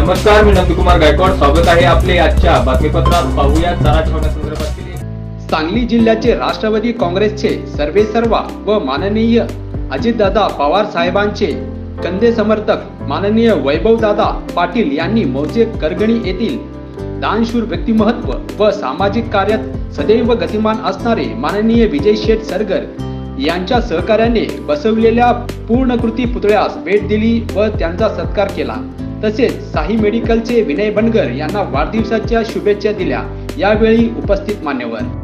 नमस्कार मी नंदकुमार गायकवाड. स्वागत आहे आपले आजच्या बातमीपत्रात. पाहूया चारा छावण्यासंदर्भातील सांगली जिल्ह्याचे राष्ट्रवादी काँग्रेसचे सर्वे सर्वा व माननीय अजितदादा पवार साहेबांचे कंदे समर्थक माननीय वैभवदादा पाटील यांनी मौजे करगणी येथील दानशूर व्यक्तिमत्व व सामाजिक कार्यात सदैव गतिमान असणारे माननीय विजय शेठ सरगर यांच्या सहकार्याने बसवलेल्या पूर्णकृती पुतळ्यास भेट दिली व त्यांचा सत्कार केला. तसेच साई मेडिकलचे विनय बनगर यांना वाढदिवसाच्या शुभेच्छा दिल्या. यावेळी उपस्थित मान्यवर.